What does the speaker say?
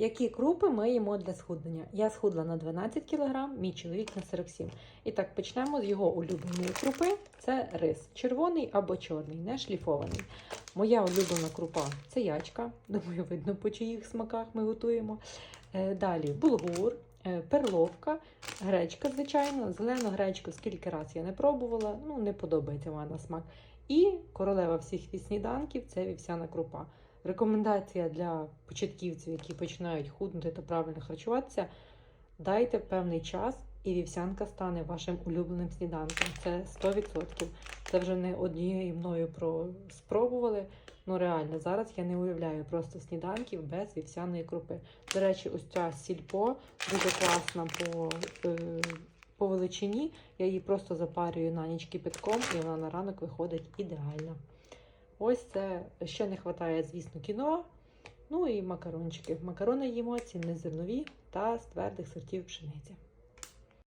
Які крупи ми їмо для схуднення? Я схудла на 12 кг, мій чоловік на 47 І так почнемо з його улюбленої крупи. Це рис. Червоний або чорний, не шліфований. Моя улюблена крупа це ячка. Думаю, видно, по чиїх смаках ми готуємо. Е, Далі булгур, е, перловка, гречка, звичайно. Зелену гречку скільки разів я не пробувала, ну не подобається вона на смак. І королева всіх сніданків це вівсяна крупа. Рекомендація для початківців, які починають худнути та правильно харчуватися, дайте певний час, і вівсянка стане вашим улюбленим сніданком. Це 100%. Це вже не однією мною про спробували. Ну реально, зараз я не уявляю просто сніданків без вівсяної крупи. До речі, ось ця сільпо дуже класна по, е, по величині. Я її просто запарюю на ніч кипятком, і вона на ранок виходить ідеально. Ось це ще не вистачає, звісно, кіно. Ну і макарончики. Макарони їмо ці зернові та з твердих сортів пшениці.